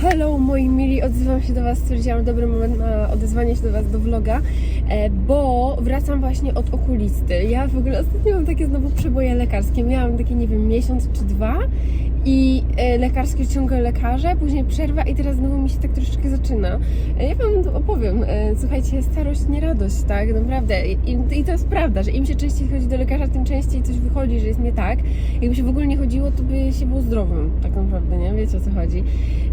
Hello moi mili, odzywam się do Was, stwierdziłam dobry moment na odezwanie się do Was do vloga, e, bo wracam właśnie od okulisty. Ja w ogóle ostatnio mam takie znowu przeboje lekarskie, miałam takie nie wiem miesiąc czy dwa i lekarskie ciągle lekarze, później przerwa i teraz znowu mi się tak troszeczkę zaczyna. E, Ja Wam opowiem, e, słuchajcie, starość nie radość, tak, naprawdę I, i to jest prawda, że im się częściej chodzi do lekarza, tym częściej coś wychodzi, że jest nie tak. Jakby się w ogóle nie chodziło, to by się było zdrowym, tak naprawdę, nie? Wiecie o co chodzi.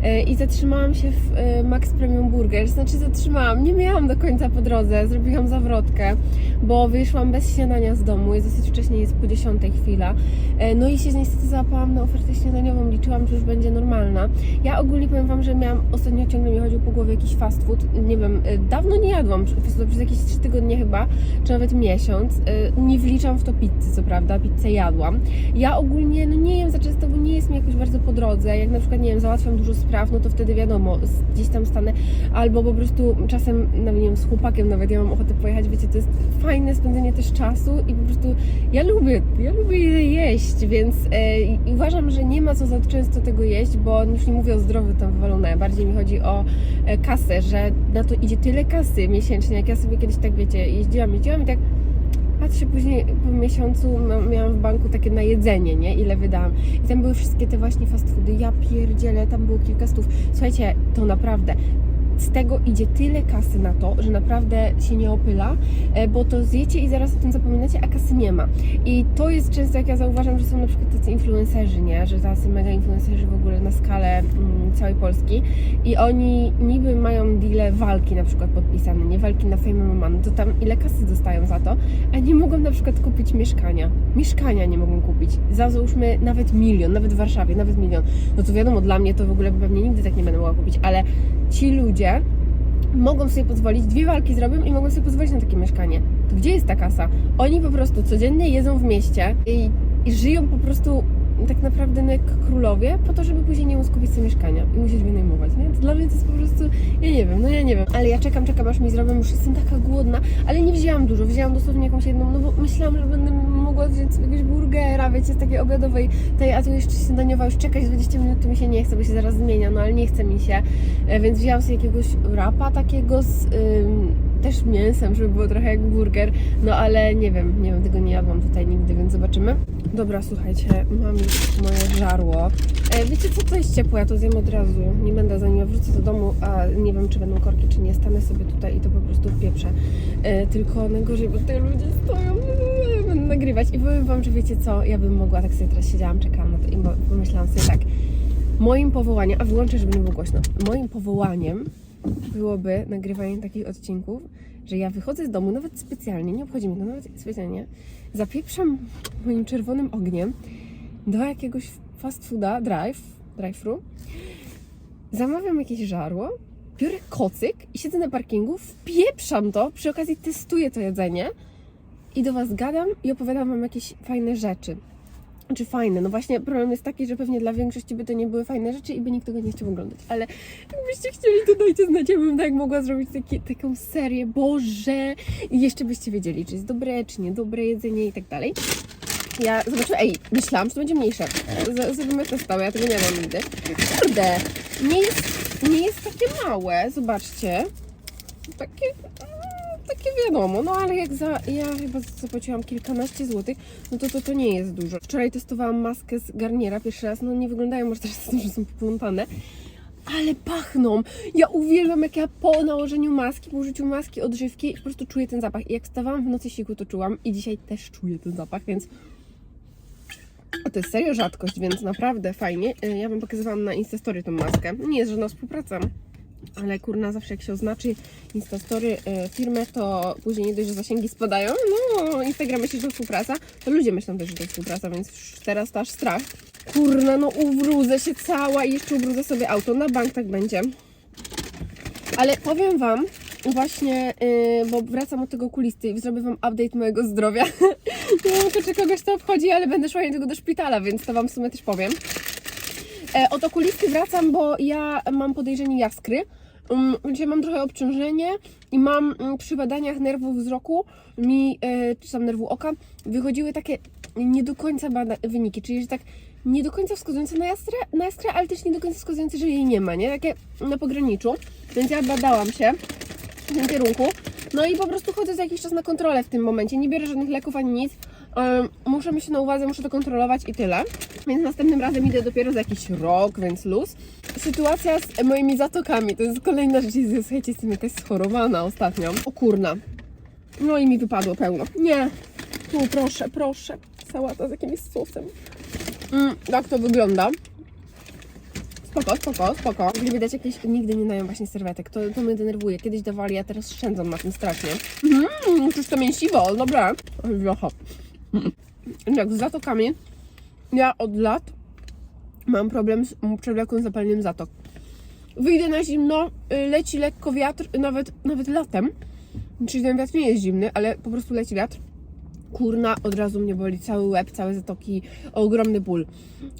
E, I zatrzymałam się w e, Max Premium Burger. Znaczy zatrzymałam, nie miałam do końca po drodze, zrobiłam zawrotkę, bo wyszłam bez śniadania z domu, jest dosyć wcześnie, jest po 10 chwila. E, No i się niestety załapałam na ofertę śniadaniową, liczyłam, że już będzie normalna. Ja ogólnie powiem Wam, że miałam, ostatnio ciągle mi chodził po głowie jakiś fast food, nie wiem, e, dawno nie jadłam, przez, jakieś 3 tygodnie chyba, czy nawet miesiąc. E, Nie wliczam w to pizzy, co prawda, pizzę jadłam. Ja ogólnie no nie jem za często, bo nie jest mi jakoś bardzo po drodze. Jak na przykład, nie wiem, załatwiam dużo spraw, no to wtedy wiadomo, gdzieś tam stanę, albo po prostu czasem, nawet nie wiem, z chłopakiem nawet ja mam ochotę pojechać, wiecie, to jest fajne spędzenie też czasu i po prostu ja lubię, ja lubię jeść, więc e, uważam, że nie ma co za często tego jeść, bo już nie mówię o zdrowiu tam wywalone, bardziej mi chodzi o e, kasę, że na to idzie tyle kasy miesięcznie, jak ja sobie kiedyś tak, wiecie, jeździłam, jeździłam i tak patrzę później po miesiącu miałam w banku takie na jedzenie, nie? Ile wydałam. I tam były wszystkie te właśnie fast foody. Ja pierdzielę, tam było kilka stów. Słuchajcie, to naprawdę z tego idzie tyle kasy na to, że naprawdę się nie opyla, e, bo to zjecie i zaraz o tym zapominacie, a kasy nie ma. I to jest często, jak ja zauważam, że są na przykład tacy influencerzy, nie? Że tacy mega influencerzy w ogóle na skalę mm, całej Polski i oni niby mają deale walki na przykład podpisane, nie walki na Fame MMA, no to tam ile kasy dostają za to, a nie mogą na przykład kupić mieszkania. Mieszkania nie mogą kupić. Za załóżmy nawet milion, nawet w Warszawie, nawet milion. No to wiadomo, dla mnie to w ogóle pewnie nigdy tak nie będę mogła kupić, ale ci ludzie mogą sobie pozwolić, dwie walki zrobią i mogą sobie pozwolić na takie mieszkanie. To gdzie jest ta kasa? Oni po prostu codziennie jedzą w mieście i, i żyją po prostu tak naprawdę jak królowie, po to, żeby później nie móc kupić sobie mieszkania i musieć wynajmować, nie? To dla mnie to jest po prostu, ja nie wiem, no ja nie wiem, ale ja czekam, czekam aż mi zrobią, już jestem taka głodna, ale nie wzięłam dużo, wzięłam dosłownie jakąś jedną, no bo myślałam, że będę mogła wziąć jakiegoś burgera, wiecie, z takiej obiadowej tej, a tu jeszcze śniadaniowa, już czekać 20 minut, to mi się nie chce, bo się zaraz zmienia, no ale nie chce mi się, E, więc wzięłam sobie jakiegoś wrapa takiego z ym, też mięsem, żeby było trochę jak burger, no ale nie wiem, nie wiem, tego nie jadłam tutaj nigdy, więc zobaczymy. Dobra, słuchajcie, mam już moje żarło. E, wiecie co, to jest ciepłe, ja to zjem od razu, nie będę zanim ja wrócę do domu, a nie wiem, czy będą korki, czy nie, stanę sobie tutaj i to po prostu pieprzę. E, tylko najgorzej, bo tutaj ludzie stoją, e, będę nagrywać i powiem wam, że wiecie co, ja bym mogła, tak sobie teraz siedziałam, czekałam na to i pomyślałam sobie tak, moim powołaniem, a wyłączę, żeby nie było głośno, moim powołaniem byłoby nagrywanie takich odcinków, że ja wychodzę z domu, nawet specjalnie, nie obchodzi mnie to, nawet specjalnie, zapieprzam moim czerwonym ogniem do jakiegoś fast fooda, drive, drive-thru, zamawiam jakieś żarło, biorę kocyk i siedzę na parkingu, wpieprzam to, przy okazji testuję to jedzenie i do Was gadam i opowiadam Wam jakieś fajne rzeczy. Czy fajne? No właśnie problem jest taki, że pewnie dla większości by to nie były fajne rzeczy i by nikt tego nie chciał oglądać. Ale jakbyście chcieli, to dajcie znać, ja bym tak mogła zrobić taki, taką serię, Boże! I jeszcze byście wiedzieli, czy jest dobre, czy niedobre jedzenie i tak dalej. Ja zobaczyłam, ej, myślałam, że to będzie mniejsze. Zrobimy to stałe, ja tego nie mam nigdy. Kurde, nie jest, nie jest takie małe, zobaczcie. Takie, takie wiadomo, no ale jak za, ja chyba zapłaciłam kilkanaście złotych, no to, to to nie jest dużo. Wczoraj testowałam maskę z Garniera pierwszy raz, no nie wyglądają może teraz że są poplątane, ale pachną. Ja uwielbiam, jak ja po nałożeniu maski, po użyciu maski odżywki po prostu czuję ten zapach. I jak stawałam w nocy siku, to czułam i dzisiaj też czuję ten zapach, więc a to jest serio rzadkość, więc naprawdę fajnie. Y, Ja Wam pokazywałam na Instastory tą maskę. Nie jest żadna współpraca, ale kurna, zawsze jak się oznaczy Instastory y, firmy, to później nie dość, że zasięgi spadają. No, Instagram myśli, że to współpraca, to ludzie myślą też, że to współpraca, więc teraz to aż strach. Kurna, no ubrudzę się cała i jeszcze ubrudzę sobie auto. Na bank tak będzie. Ale powiem Wam, właśnie, yy, bo wracam od tego okulisty i zrobię Wam update mojego zdrowia. Nie wiem, czy kogoś to obchodzi, ale będę szła niedługo do szpitala, więc to Wam w sumie też powiem. E, od okulisty wracam, bo ja mam podejrzenie jaskry. Um, Dzisiaj mam trochę obciążenie i mam mm, przy badaniach nerwów wzroku mi, e, czy tam nerwu oka, wychodziły takie nie do końca wyniki, czyli że tak nie do końca wskazujące na jaskrę, na jaskrę, ale też nie do końca wskazujące, że jej nie ma, nie? Takie na pograniczu. Więc ja badałam się w tym kierunku. No i po prostu chodzę za jakiś czas na kontrolę w tym momencie. Nie biorę żadnych leków ani nic. Muszę mieć na uwadze, muszę to kontrolować i tyle. Więc następnym razem idę dopiero za jakiś rok, więc luz. Sytuacja z moimi zatokami to jest kolejna rzecz. Słuchajcie, jestem jakaś schorowana ostatnio. O kurna. No i mi wypadło pełno. Nie. Tu proszę, proszę. Sałata z jakimś sosem. Mm, tak to wygląda. Spoko, spoko, spoko. Gdy widać jakieś, nigdy nie dają właśnie serwetek, to, to mnie denerwuje. Kiedyś dawali, a teraz szczędzą na tym strasznie. Mmm, czuć to mięsiwo, dobra. Wiocha. Jak z zatokami, ja od lat mam problem z przewlekłym zapaleniem zatok. Wyjdę na zimno, y, leci lekko wiatr, nawet, nawet latem, czyli ten wiatr nie jest zimny, ale po prostu leci wiatr. Kurna, od razu mnie boli cały łeb, całe zatoki, ogromny ból.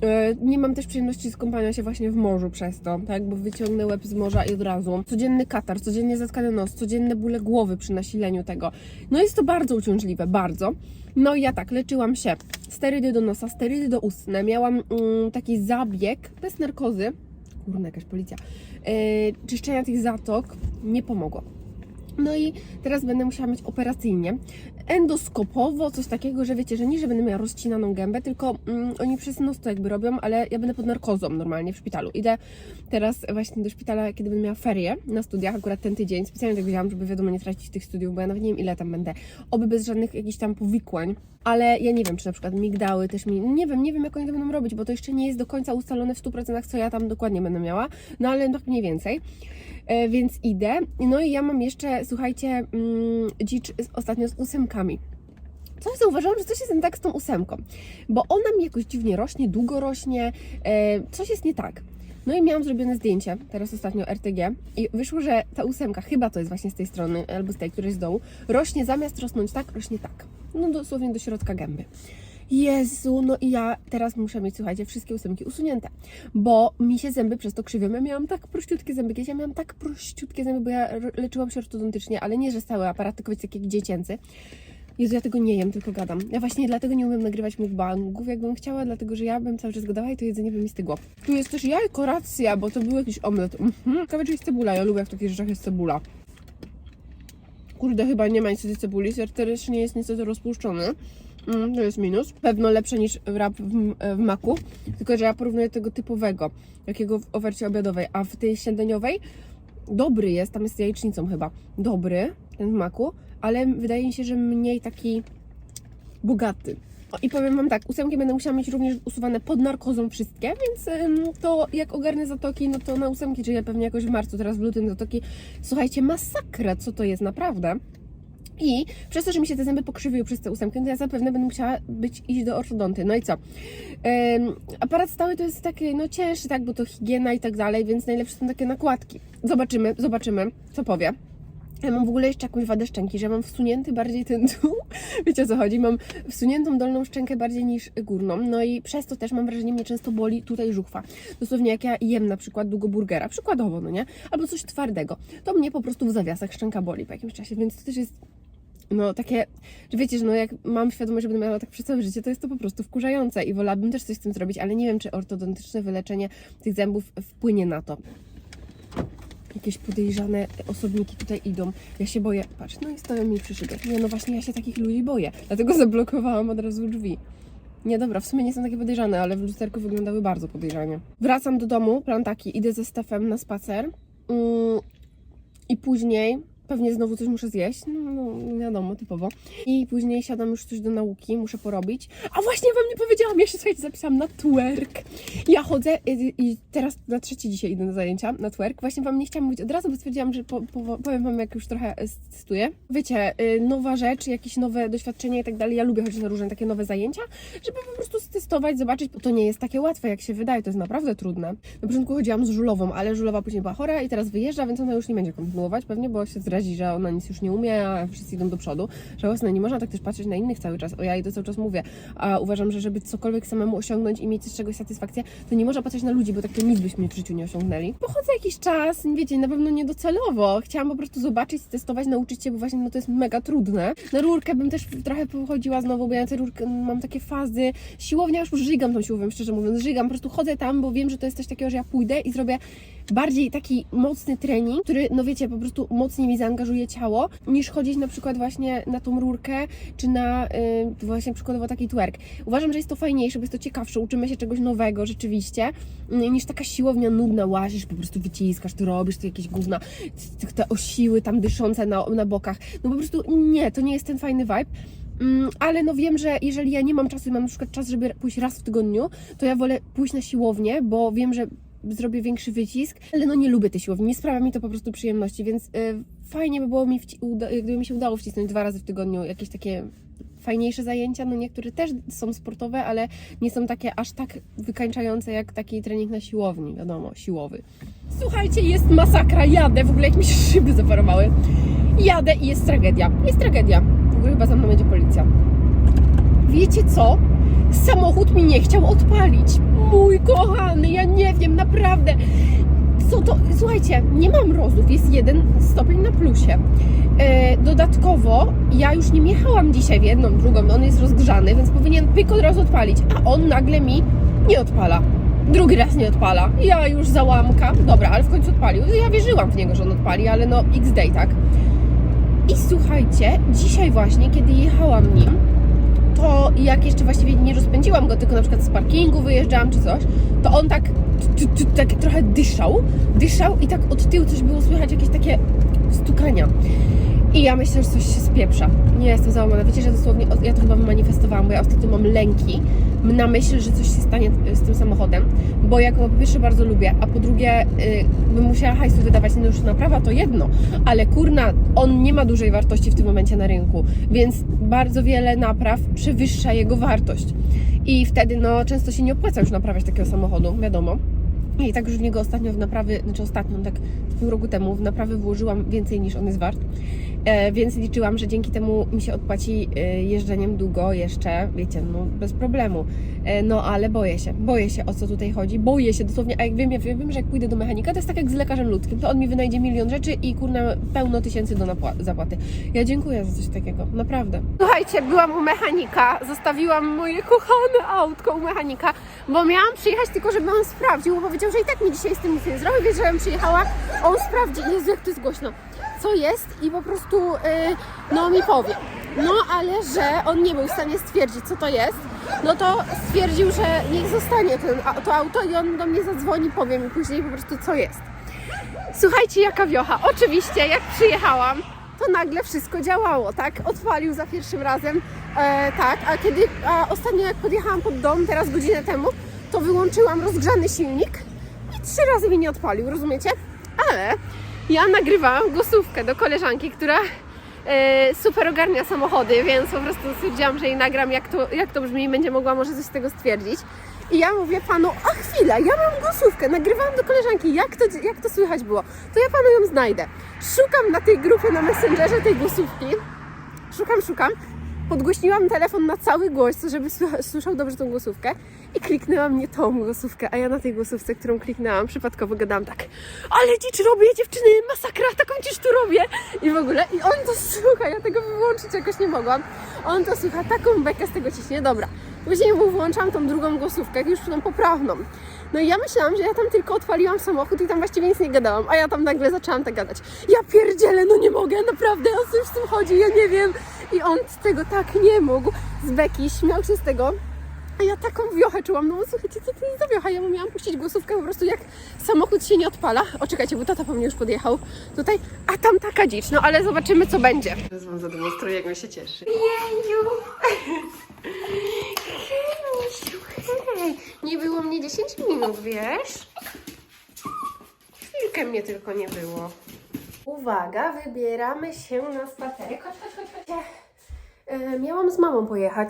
E, Nie mam też przyjemności skąpania się właśnie w morzu przez to, tak, bo wyciągnę łeb z morza i od razu. Codzienny katar, codziennie zatkany nos, codzienne bóle głowy przy nasileniu tego. No jest to bardzo uciążliwe, bardzo. No i ja tak, leczyłam się. Sterydy do nosa, sterydy do ustne. Miałam mm, taki zabieg bez narkozy. Kurna, jakaś policja. E, czyszczenia tych zatok nie pomogło. No i teraz będę musiała mieć operacyjnie, endoskopowo, coś takiego, że wiecie, że nie, że będę miała rozcinaną gębę, tylko mm, oni przez nos to jakby robią, ale ja będę pod narkozą normalnie w szpitalu. Idę teraz właśnie do szpitala, kiedy będę miała ferie na studiach, akurat ten tydzień. Specjalnie tak wzięłam, żeby wiadomo nie tracić tych studiów, bo ja nawet nie wiem ile tam będę. Oby bez żadnych jakichś tam powikłań, ale ja nie wiem, czy na przykład migdały też mi, nie wiem, nie wiem jak oni to będą robić, bo to jeszcze nie jest do końca ustalone w 100% co ja tam dokładnie będę miała, no ale tak mniej więcej. E, więc idę. No i ja mam jeszcze, słuchajcie, mm, dzicz ostatnio z ósemkami. Coś zauważyłam, że coś jest nie tak z tą ósemką, bo ona mi jakoś dziwnie rośnie, długo rośnie, e, coś jest nie tak. No i miałam zrobione zdjęcie, teraz ostatnio RTG i wyszło, że ta ósemka, chyba to jest właśnie z tej strony, albo z tej, której z dołu, rośnie zamiast rosnąć tak, rośnie tak. No dosłownie do środka gęby. Jezu, no i ja teraz muszę mieć, słuchajcie, wszystkie ósemki usunięte, bo mi się zęby przez to krzywią. Ja miałam tak prościutkie zęby, kiedyś ja miałam tak prościutkie zęby, bo ja leczyłam się ortodontycznie, ale nie, że stały aparat, tylko wiecie, taki dziecięcy. Jezu, ja tego nie jem, tylko gadam. Ja właśnie dlatego nie umiem nagrywać mukbangów, jakbym chciała, dlatego że ja bym cały czas gadała i to jedzenie by mi stygło. Tu jest też jajko, racja, bo to był jakiś omlet. Mhm. Ciekawe, jest cebula. Ja lubię, jak w takich rzeczach jest cebula. Kurde, chyba nie ma niestety cebuli. Ser nie jest niestety rozpuszczony. Mm, to jest minus. Pewno lepsze niż wrap w, w maku. Tylko, że ja porównuję tego typowego, jakiego w ofercie obiadowej, a w tej śniadaniowej dobry jest, tam jest jajecznicą chyba. Dobry, ten w maku, ale wydaje mi się, że mniej taki bogaty. O, I powiem Wam tak, ósemki będę musiała mieć również usuwane pod narkozą wszystkie, więc ym, to jak ogarnę zatoki, no to na ósemki, czyli ja pewnie jakoś w marcu, teraz w lutym zatoki. Słuchajcie, masakra, co to jest naprawdę. I przez to, że mi się te zęby pokrzywiły przez te ósemki, to ja zapewne będę musiała być iść do ortodonty. No i co? Ym, aparat stały to jest taki, no cięższy, tak, bo to higiena i tak dalej, więc najlepsze są takie nakładki. Zobaczymy, zobaczymy, co powie. Ja mam w ogóle jeszcze jakąś wadę szczęki, że mam wsunięty bardziej ten dół. Wiecie o co chodzi? Mam wsuniętą dolną szczękę bardziej niż górną. No i przez to też mam wrażenie, mnie często boli tutaj żuchwa. Dosłownie jak ja jem na przykład długo burgera, przykładowo, no nie? Albo coś twardego, to mnie po prostu w zawiasach szczęka boli po jakimś czasie, więc to też jest no takie, że wiecie, że no jak mam świadomość, że będę miała tak przez całe życie, to jest to po prostu wkurzające i wolałabym też coś z tym zrobić, ale nie wiem, czy ortodontyczne wyleczenie tych zębów wpłynie na to. Jakieś podejrzane osobniki tutaj idą. Ja się boję. Patrz, no i stoją mi przy szybie. Nie, no właśnie ja się takich ludzi boję. Dlatego zablokowałam od razu drzwi. Nie, dobra, w sumie nie są takie podejrzane, ale w lusterku wyglądały bardzo podejrzanie. Wracam do domu, plan taki, idę ze Stefem na spacer mm, i później pewnie znowu coś muszę zjeść, no, no wiadomo, typowo. I później siadam już coś do nauki, muszę porobić. A właśnie Wam nie powiedziałam, ja się słuchajcie, zapisałam na twerk. Ja chodzę i, i teraz na trzeci dzisiaj idę na zajęcia, na twerk. Właśnie Wam nie chciałam mówić od razu, bo stwierdziłam, że po, po, powiem Wam, jak już trochę e, testuję. Wiecie, y, nowa rzecz, jakieś nowe doświadczenia i tak dalej. Ja lubię chodzić na różne takie nowe zajęcia, żeby po prostu stestować, zobaczyć, bo to nie jest takie łatwe, jak się wydaje, to jest naprawdę trudne. Na początku chodziłam z Żulową, ale Żulowa później była chora i teraz wyjeżdża, więc ona już nie będzie kontynuować pewnie, bo się zre razi, że ona nic już nie umie, a wszyscy idą do przodu. Żałosne, nie można tak też patrzeć na innych cały czas. O ja jej to cały czas mówię. A uważam, że żeby cokolwiek samemu osiągnąć i mieć z czegoś satysfakcję, to nie można patrzeć na ludzi, bo tak to nic byśmy w życiu nie osiągnęli. Pochodzę jakiś czas, wiecie, na pewno niedocelowo. Chciałam po prostu zobaczyć, testować, nauczyć się, bo właśnie no to jest mega trudne. Na rurkę bym też trochę pochodziła znowu, bo ja na rurkę mam takie fazy. Siłownia już żygam tą siłownią, szczerze mówiąc, żygam, po prostu chodzę tam, bo wiem, że to jest coś takiego, że ja pójdę i zrobię bardziej taki mocny trening, który, no wiecie, po prostu mocniej mi zaangażuje ciało, niż chodzić na przykład właśnie na tą rurkę, czy na y, właśnie przykładowo taki twerk. Uważam, że jest to fajniejsze, bo jest to ciekawsze, uczymy się czegoś nowego rzeczywiście, y, niż taka siłownia nudna, łazisz, po prostu wyciskasz, tu robisz, tu jakieś gówna, te osiły tam dyszące na, na bokach. No po prostu nie, to nie jest ten fajny vibe. Mm, ale no wiem, że jeżeli ja nie mam czasu i mam na przykład czas, żeby pójść raz w tygodniu, to ja wolę pójść na siłownię, bo wiem, że zrobię większy wycisk, ale no nie lubię tej siłowni, nie sprawia mi to po prostu przyjemności, więc y, fajnie by było mi, gdyby mi się udało wcisnąć dwa razy w tygodniu jakieś takie fajniejsze zajęcia, no niektóre też są sportowe, ale nie są takie aż tak wykańczające jak taki trening na siłowni, wiadomo, siłowy. Słuchajcie, jest masakra, jadę, w ogóle jak mi się szyby zaparowały. Jadę i jest tragedia, jest tragedia. W ogóle chyba za mną będzie policja. Wiecie co? Samochód mi nie chciał odpalić. Mój kochany, ja nie wiem, naprawdę. Co to? Słuchajcie, nie mam rozów, jest jeden stopień na plusie. E, dodatkowo ja już nim jechałam dzisiaj w jedną, drugą, on jest rozgrzany, więc powinien pyk od razu odpalić, a on nagle mi nie odpala. Drugi raz nie odpala. Ja już załamka. Dobra, ale w końcu odpalił. Ja wierzyłam w niego, że on odpali, ale no X-Day, tak? I słuchajcie, dzisiaj właśnie, kiedy jechałam nim, to jak jeszcze właściwie nie rozpędziłam go, tylko na przykład z parkingu wyjeżdżałam czy coś, to on tak, tak trochę dyszał, dyszał i tak od tyłu coś było słychać, jakieś takie stukania. I ja myślę, że coś się spieprza. Nie jestem załamana. Wiecie, że dosłownie, ja to chyba manifestowałam, bo ja ostatnio mam lęki na myśl, że coś się stanie z tym samochodem, bo ja go po pierwsze bardzo lubię, a po drugie y, bym musiała hajsu wydawać no już naprawa to jedno, ale kurna, on nie ma dużej wartości w tym momencie na rynku, więc bardzo wiele napraw przewyższa jego wartość. I wtedy no często się nie opłaca już naprawiać takiego samochodu, wiadomo. I tak już w niego ostatnio w naprawy, znaczy ostatnio, tak pół roku temu w naprawy włożyłam więcej niż on jest wart. E, więc liczyłam, że dzięki temu mi się odpłaci e, jeżdżeniem długo jeszcze, wiecie, no bez problemu. E, no ale boję się, boję się o co tutaj chodzi, boję się dosłownie, a jak wiem, ja wiem, że jak pójdę do mechanika, to jest tak jak z lekarzem ludzkim, to on mi wynajdzie milion rzeczy i kurna pełno tysięcy do zapłaty. Ja dziękuję za coś takiego, naprawdę. Słuchajcie, byłam u mechanika, zostawiłam moje kochane autko u mechanika, bo miałam przyjechać tylko, żeby on sprawdził, bo powiedział, że i tak mi dzisiaj z tym nic nie zrobi, więc żebym przyjechała, on sprawdzi, Jezu, jak to jest głośno, co jest i po prostu, yy, no mi powie. No, ale że on nie był w stanie stwierdzić, co to jest, no to stwierdził, że niech zostanie ten, to auto i on do mnie zadzwoni, powie mi później po prostu, co jest. Słuchajcie, jaka wiocha. Oczywiście, jak przyjechałam, to nagle wszystko działało, tak? Odpalił za pierwszym razem, e, tak, a kiedy, a ostatnio jak podjechałam pod dom, teraz godzinę temu, to wyłączyłam rozgrzany silnik i trzy razy mi nie odpalił, rozumiecie? Ale ja nagrywałam głosówkę do koleżanki, która e, super ogarnia samochody, więc po prostu stwierdziłam, że jej nagram, jak to, jak to brzmi i będzie mogła może coś z tego stwierdzić. I ja mówię panu, a chwila, ja mam głosówkę, nagrywałam do koleżanki, jak to, jak to słychać było? To ja panu ją znajdę. Szukam na tej grupie na Messengerze tej głosówki, szukam, szukam, podgłośniłam telefon na cały głos, żeby słyszał dobrze tą głosówkę i kliknęłam nie tą głosówkę, a ja na tej głosówce, którą kliknęłam, przypadkowo gadałam tak ale dzicz robię, dziewczyny, masakra, taką dzicz tu robię i w ogóle, i on to słucha, ja tego wyłączyć jakoś nie mogłam, on to słucha, taką bekę z tego ciśnie, dobra, później mu włączam tą drugą głosówkę, już tą poprawną, no i ja myślałam, że ja tam tylko odpaliłam samochód i tam właściwie nic nie gadałam, a ja tam nagle zaczęłam tak gadać. Ja pierdzielę, no nie mogę, naprawdę, o co już z tym chodzi, ja nie wiem. I on z tego tak nie mógł, z beki, śmiał się z tego. A ja taką wiochę czułam, no bo słuchajcie, co to jest za wiocha? Ja mu miałam puścić głosówkę po prostu jak samochód się nie odpala. O, czekajcie, bo tata po mnie już podjechał tutaj, a tam taka dzicz, no ale zobaczymy co będzie. Teraz wam zademonstruję, jak mi się cieszy. Jeju! Hej! Nie było mnie 10 minut, wiesz? Chwilkę mnie tylko nie było. Uwaga, wybieramy się na spacerek. Chodź, chodź, chodź, chodź. E, miałam z mamą pojechać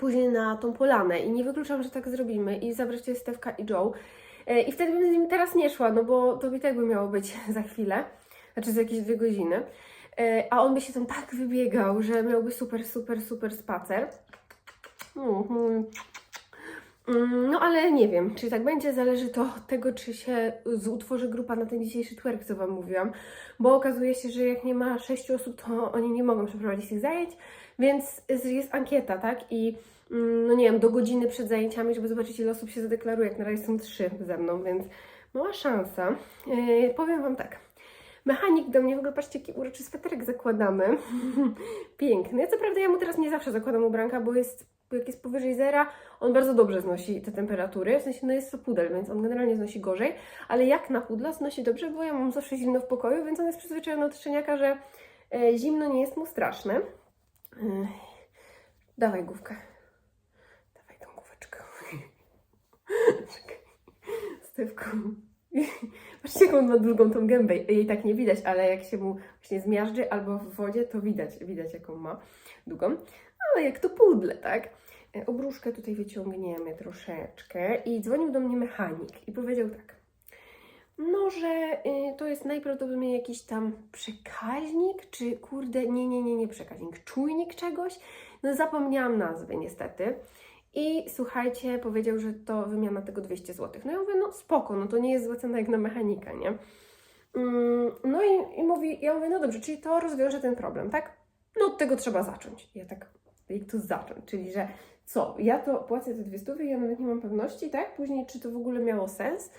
później na tą polanę i nie wykluczam, że tak zrobimy i zabrać tutaj Stefka i Joe. E, I wtedy bym z nim teraz nie szła, no bo to i tak by miało być za chwilę. znaczy za jakieś dwie godziny. E, A on by się tam tak wybiegał, że miałby super, super, super spacer. Mhm. Mm, No ale nie wiem, czy tak będzie, zależy to od tego, czy się utworzy grupa na ten dzisiejszy twerk, co Wam mówiłam, bo okazuje się, że jak nie ma sześciu osób, to oni nie mogą przeprowadzić tych zajęć, więc jest- jest ankieta, tak? I mm, no nie wiem, do godziny przed zajęciami, żeby zobaczyć ile osób się zadeklaruje, jak na razie są trzy ze mną, więc mała szansa. Yy, powiem Wam tak, mechanik do mnie, w ogóle patrzcie jaki uroczy sweterek zakładamy, piękny, co prawda ja mu teraz nie zawsze zakładam ubranka, bo jest jak jest powyżej zera, on bardzo dobrze znosi te temperatury, w sensie no jest to pudel, więc on generalnie znosi gorzej, ale jak na pudla znosi dobrze, bo ja mam zawsze zimno w pokoju, więc on jest przyzwyczajony od szczeniaka, że e, zimno nie jest mu straszne. E, dawaj główkę. Dawaj tą główeczkę. Czekaj. Patrzcie, jaką on ma długą tą gębę. Jej tak nie widać, ale jak się mu właśnie zmiażdży albo w wodzie, to widać, widać jaką ma długą. Ale jak to pudle, tak? E, Obruszkę tutaj wyciągniemy troszeczkę i dzwonił do mnie mechanik i powiedział tak. No, że y, to jest najprawdopodobniej jakiś tam przekaźnik, czy kurde, nie, nie, nie, nie przekaźnik, czujnik czegoś. No zapomniałam nazwy niestety. I słuchajcie, powiedział, że to wymiana tego 200 zł. No ja mówię, no spoko, no to nie jest zła cena jak na mechanika, nie? Mm, No i, i mówi, ja mówię, no dobrze, czyli to rozwiąże ten problem, tak? No od tego trzeba zacząć. Ja tak, jak to zacząć? Czyli, że co, ja to płacę te dwie stówy, ja nawet nie mam pewności, tak? Później, czy to w ogóle miało sens?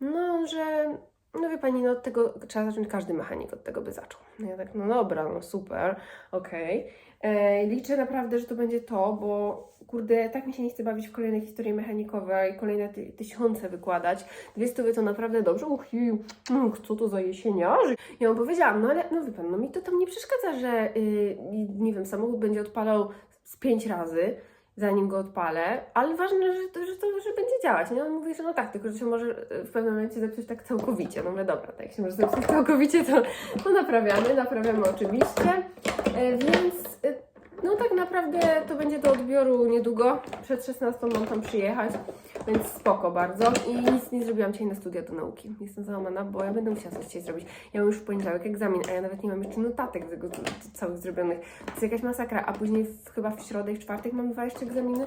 No, że, no wie Pani, no od tego trzeba zacząć, każdy mechanik od tego by zaczął. No ja tak, no dobra, no super, okej. E, Liczę naprawdę, że to będzie to, bo kurde, tak mi się nie chce bawić w kolejne historie mechanikowe i kolejne ty, tysiące wykładać. Dwie stówy to naprawdę dobrze. Uch, jeju, mm, co to za jesieniarzy? Ja mu powiedziałam, no ale no wie pan, no mi to tam nie przeszkadza, że yy, nie wiem, samochód będzie odpalał z pięć razy, zanim go odpalę, ale ważne, że to, że to że będzie działać. Nie? On mówi, że no tak, tylko że się może y, w pewnym momencie zepsuć tak całkowicie. No mówię, dobra, tak jak się może zepsuć całkowicie, to, to naprawiamy, naprawiamy oczywiście. E, więc y, no tak naprawdę to będzie do odbioru niedługo. Przed 16 mam tam przyjechać, więc spoko bardzo. I nic nie zrobiłam dzisiaj na studia do nauki. Jestem załamana, bo ja będę musiała coś dzisiaj zrobić. Ja mam już w poniedziałek egzamin, a ja nawet nie mam jeszcze notatek z tego całych zrobionych. To jest jakaś masakra, a później w, chyba w środę i w czwartek mam dwa jeszcze egzaminy.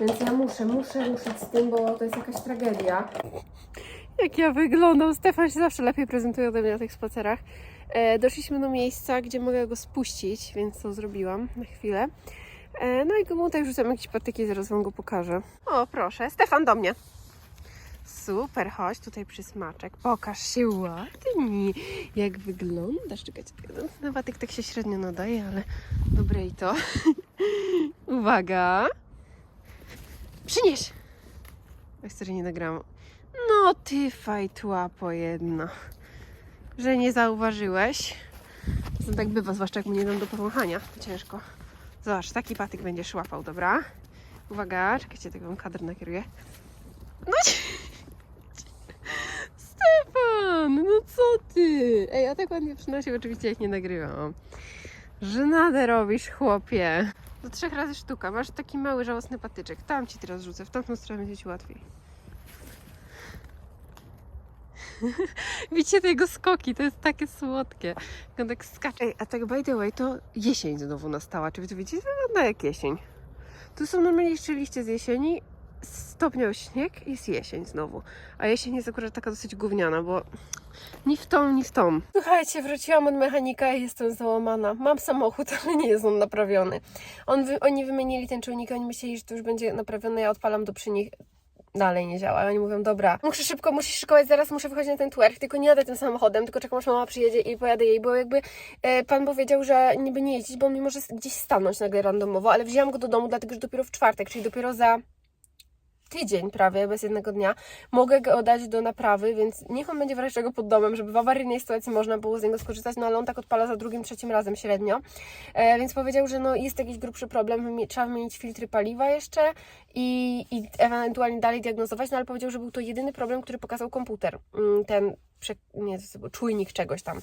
Więc ja muszę, muszę ruszyć z tym, bo to jest jakaś tragedia. Jak ja wyglądam, Stefan się zawsze lepiej prezentuje ode mnie na tych spacerach. E, doszliśmy do miejsca, gdzie mogę go spuścić, więc to zrobiłam na chwilę. E, no i go tutaj rzucam jakieś patyki, zaraz Wam go pokażę. O, proszę, Stefan do mnie. Super, chodź tutaj przy smaczek. Pokaż się ładnie, jak wyglądasz. Czekajcie, no, ten patyk tak się średnio nadaje, ale dobre i to. Uwaga. Przynieś. Chcę, że nie nagrałam. No ty fajtłapo jedna. Że nie zauważyłeś. To tak bywa, zwłaszcza jak mu nie dam do powąchania. Ciężko. Zobacz, taki patyk będziesz łapał, dobra? Uwaga, czekajcie, tego wam kadr nakieruję. No Stefan, no co ty? Ej, ja tak ładnie przynosił, oczywiście jak nie nagrywam. Żenadę robisz, chłopie. Do trzech razy sztuka. Masz taki mały, żałosny patyczek. Tam ci teraz rzucę, w tamtą stronę będzie ci łatwiej. Widzicie te jego skoki, to jest takie słodkie. On tak skacze. Ej, a tak by the way, to jesień znowu nastała. Czy wy to widzicie? Wygląda jak jesień. Tu są normalnie jeszcze liście z jesieni, stopniał śnieg i jest jesień znowu. A jesień jest akurat taka dosyć gówniana, bo ni w tą, ni w tą. Słuchajcie, wróciłam od mechanika i jestem załamana. Mam samochód, ale nie jest on naprawiony. On wy, oni wymienili ten czujnik, oni myśleli, że to już będzie naprawione, ja odpalam do przy nich. Dalej nie działa. Oni mówią, dobra, muszę szybko, musisz szykować, zaraz muszę wychodzić na ten twerk, tylko nie jadę tym samochodem, tylko czekam aż mama przyjedzie i pojadę jej, bo jakby e, pan powiedział, że niby nie jeździć, bo on mi może gdzieś stanąć nagle randomowo, ale wzięłam go do domu, dlatego że dopiero w czwartek, czyli dopiero za tydzień prawie, bez jednego dnia, mogę go dać do naprawy, więc niech on będzie w razie czego pod domem, żeby w awaryjnej sytuacji można było z niego skorzystać, no ale on tak odpala za drugim, trzecim razem średnio, e, więc powiedział, że no jest jakiś grubszy problem, trzeba wymienić filtry paliwa jeszcze i, i ewentualnie dalej diagnozować, no ale powiedział, że był to jedyny problem, który pokazał komputer, Mm, ten, nie, czujnik czegoś tam.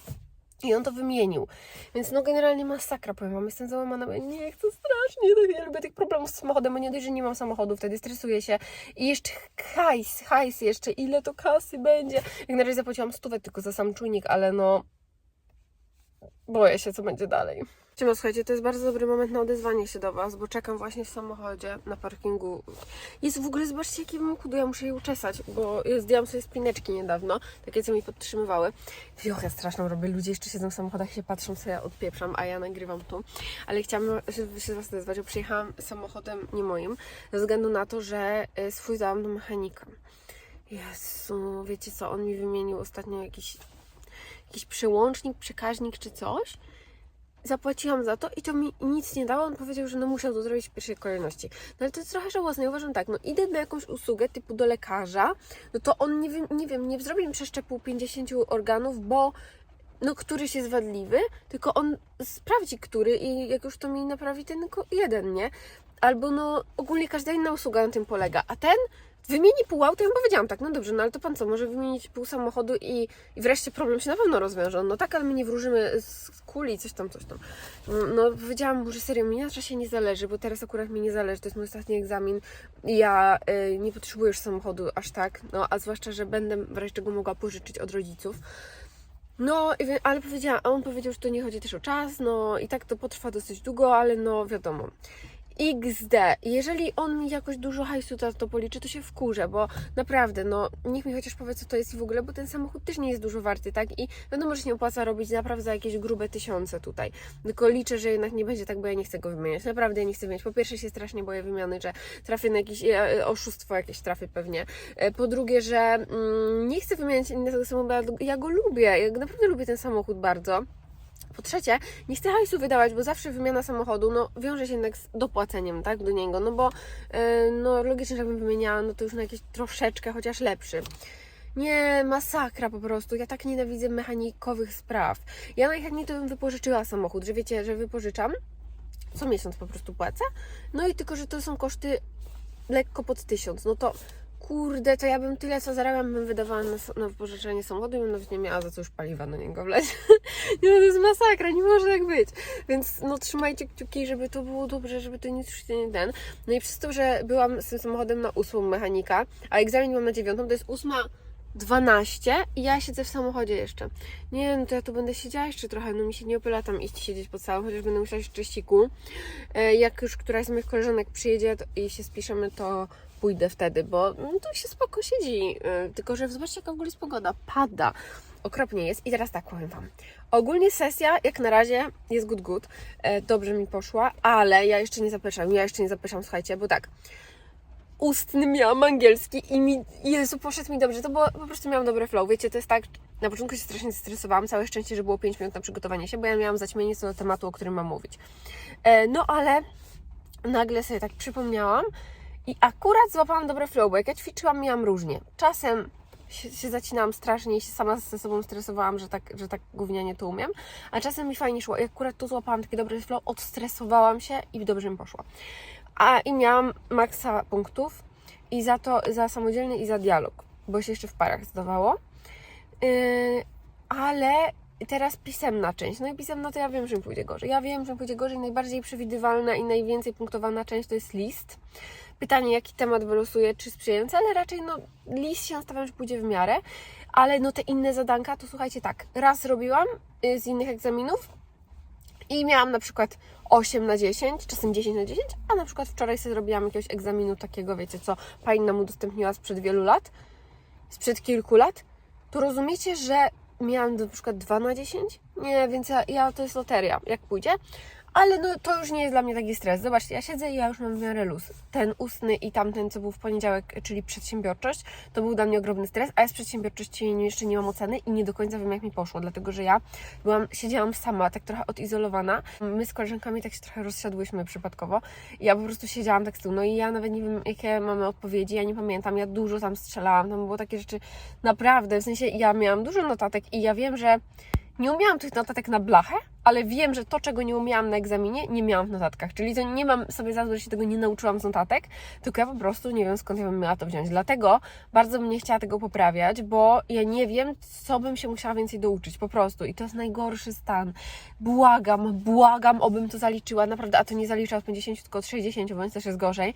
I on to wymienił. Więc no generalnie masakra, powiem wam. Jestem załamana, bo ja nie chcę strasznie. tak, lubię tych problemów z samochodem, bo nie dość, że nie mam samochodu, wtedy stresuję się. I jeszcze hajs, hajs jeszcze. Ile to kasy będzie? Jak na razie zapłaciłam stówę tylko za sam czujnik, ale no... boję się, co będzie dalej. Siema, słuchajcie, to jest bardzo dobry moment na odezwanie się do Was, bo czekam właśnie w samochodzie na parkingu. Jest w ogóle, zobaczcie, jakie mam chudu, ja muszę je uczesać, bo zdjęłam sobie spineczki niedawno, takie, co mi podtrzymywały. Wiochę straszną robię, ludzie jeszcze siedzą w samochodach się patrzą, co ja odpieprzam, a ja nagrywam tu. Ale chciałam się, z Was odezwać, że przyjechałam samochodem nie moim, ze względu na to, że y, swój dałam do mechanika. Jezu, wiecie co, on mi wymienił ostatnio jakiś, jakiś przełącznik, przekaźnik czy coś. Zapłaciłam za to i to mi nic nie dało. On powiedział, że no musiał to zrobić w pierwszej kolejności. No ale to jest trochę żałosne. Ja uważam tak, no idę na jakąś usługę typu do lekarza, no to on nie wiem, nie, wiem, nie zrobi mi przeszczepu 50 organów, bo no któryś jest wadliwy, tylko on sprawdzi który i jak już to mi naprawi ten jeden, nie? Albo no ogólnie każda inna usługa na tym polega, a ten wymieni pół auta, ja mu powiedziałam tak, no dobrze, no ale to pan co, może wymienić pół samochodu i, i wreszcie problem się na pewno rozwiąże. No tak, ale my nie wróżymy z kuli, coś tam, coś tam. No powiedziałam mu, że serio, mi na czasie nie zależy, bo teraz akurat mi nie zależy, to jest mój ostatni egzamin ja y, nie potrzebuję już samochodu aż tak, no a zwłaszcza, że będę w razie czego mogła pożyczyć od rodziców. No, ale powiedziałam, a on powiedział, że to nie chodzi też o czas, no i tak to potrwa dosyć długo, ale no wiadomo. XD. Jeżeli on mi jakoś dużo hajsu to, to policzy, to się wkurzę, bo naprawdę, no niech mi chociaż powie, co to jest w ogóle, bo ten samochód też nie jest dużo warty, tak? I wiadomo, że się opłaca robić naprawdę za jakieś grube tysiące tutaj. Tylko liczę, że jednak nie będzie tak, bo ja nie chcę go wymieniać. Naprawdę ja nie chcę wymieniać. Po pierwsze się strasznie boję wymiany, że trafię na jakieś e, oszustwo jakieś trafię pewnie. E, Po drugie, że mm, nie chcę wymieniać innego samochodu, ja go lubię. Ja naprawdę lubię ten samochód bardzo. Po trzecie, nie chcę hajsu wydawać, bo zawsze wymiana samochodu no, wiąże się jednak z dopłaceniem tak, do niego, no bo e, no, logicznie, jakbym wymieniała, no to już na jakieś troszeczkę, chociaż lepszy. Nie, masakra po prostu. Ja tak nienawidzę mechanikowych spraw. Ja najchętniej to bym wypożyczyła samochód, że wiecie, że wypożyczam, co miesiąc po prostu płacę, no i tylko, że to są koszty lekko pod tysiąc, no to kurde, to ja bym tyle, co zarabiam, bym wydawała na, na wypożyczenie samochodu i bym nawet nie miała za co już paliwa na niego wleć. nie, no to jest masakra, nie może tak być. Więc no trzymajcie kciuki, żeby to było dobrze, żeby to nic już się nie ten. No i przez to, że byłam z tym samochodem na ósmą mechanika, a egzamin mam na dziewiątą, to jest ósma 12 i ja siedzę w samochodzie jeszcze. Nie, no to ja tu będę siedziała jeszcze trochę, no mi się nie opyla tam iść siedzieć pod salą, chociaż będę musiała jeszcze siku. E, Jak już któraś z moich koleżanek przyjedzie i się spiszemy, to pójdę wtedy, bo no, to się spoko siedzi. E, Tylko, że zobaczcie jaka w ogóle jest pogoda. Pada. Okropnie jest. I teraz tak powiem Wam. Ogólnie sesja, jak na razie, jest good good. E, Dobrze mi poszła, ale ja jeszcze nie zapeszam. Ja jeszcze nie zapeszam, słuchajcie, bo tak ustny miałam angielski i mi, Jezu, poszedł mi dobrze, to było, po prostu miałam dobry flow, wiecie, to jest tak, na początku się strasznie stresowałam, całe szczęście, że było 5 minut na przygotowanie się, bo ja miałam zaćmienie co do tematu, o którym mam mówić. E, no ale nagle sobie tak przypomniałam i akurat złapałam dobry flow, bo jak ja ćwiczyłam, miałam różnie. Czasem się, się zacinałam strasznie i się sama ze sobą stresowałam, że tak, że tak gównianie to umiem, a czasem mi fajnie szło. I akurat tu złapałam taki dobry flow, odstresowałam się i dobrze mi poszło. A i miałam maksa punktów i za to, za samodzielny i za dialog, bo się jeszcze w parach zdawało. Yy, ale teraz pisemna część. No i pisemna to ja wiem, że mi pójdzie gorzej. Ja wiem, że mi pójdzie gorzej. Najbardziej przewidywalna i najwięcej punktowana część to jest list. Pytanie, jaki temat wylosuję, czy sprzyjający, ale raczej no list się nastawiam, że pójdzie w miarę. Ale no te inne zadanka, to słuchajcie tak, raz robiłam y, z innych egzaminów, i miałam na przykład 8 na 10, czasem 10 na 10, a na przykład wczoraj sobie zrobiłam jakiegoś egzaminu takiego, wiecie co, pani nam udostępniła sprzed wielu lat, sprzed kilku lat, to rozumiecie, że miałam na przykład 2 na 10? Nie, więc ja, ja to jest loteria, jak pójdzie. Ale no, to już nie jest dla mnie taki stres. Zobaczcie, ja siedzę i ja już mam w miarę luz. Ten ustny i tamten, co był w poniedziałek, czyli przedsiębiorczość, to był dla mnie ogromny stres, a ja z przedsiębiorczości jeszcze nie mam oceny i nie do końca wiem, jak mi poszło, dlatego że ja byłam, siedziałam sama, tak trochę odizolowana. My z koleżankami tak się trochę rozsiadłyśmy przypadkowo ja po prostu siedziałam tak z tyłu. No i ja nawet nie wiem, jakie mamy odpowiedzi, ja nie pamiętam, ja dużo tam strzelałam, tam było takie rzeczy naprawdę, w sensie ja miałam dużo notatek i ja wiem, że nie umiałam tych notatek na blachę, ale wiem, że to, czego nie umiałam na egzaminie, nie miałam w notatkach. Czyli to nie mam sobie za się tego nie nauczyłam z notatek, tylko ja po prostu nie wiem, skąd ja bym miała to wziąć. Dlatego bardzo bym nie chciała tego poprawiać, bo ja nie wiem, co bym się musiała więcej douczyć, po prostu. I to jest najgorszy stan. Błagam, błagam, obym to zaliczyła, naprawdę, a to nie zaliczyła od 50, tylko od 60, więc też jest gorzej.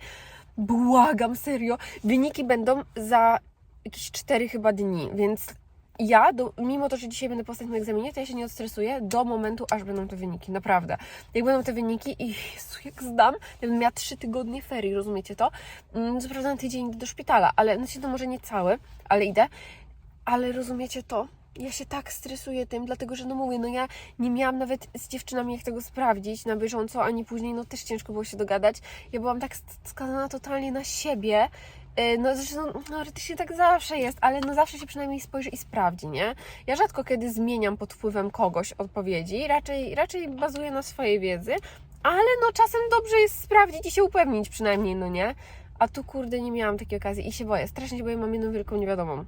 Błagam, serio. Wyniki będą za jakieś 4 chyba dni, więc ja, do, mimo to, że dzisiaj będę po ostatnim egzaminie, to ja się nie odstresuję do momentu, aż będą te wyniki, naprawdę. Jak będą te wyniki i Jezu, jak zdam, ja bym miała trzy tygodnie ferii, rozumiecie to? Mm, Co na tydzień idę do szpitala, ale znaczy to może nie cały, ale idę. Ale rozumiecie to? Ja się tak stresuję tym, dlatego że no mówię, no ja nie miałam nawet z dziewczynami jak tego sprawdzić na bieżąco, ani później, no też ciężko było się dogadać. Ja byłam tak sk- skazana totalnie na siebie. Yy, No zresztą no, teoretycznie tak zawsze jest, ale no zawsze się przynajmniej spojrzy i sprawdzi, nie? Ja rzadko kiedy zmieniam pod wpływem kogoś odpowiedzi, raczej, raczej bazuję na swojej wiedzy, ale no czasem dobrze jest sprawdzić i się upewnić przynajmniej, no nie? A tu kurde nie miałam takiej okazji i się boję, strasznie się boję, mam jedną wielką niewiadomą.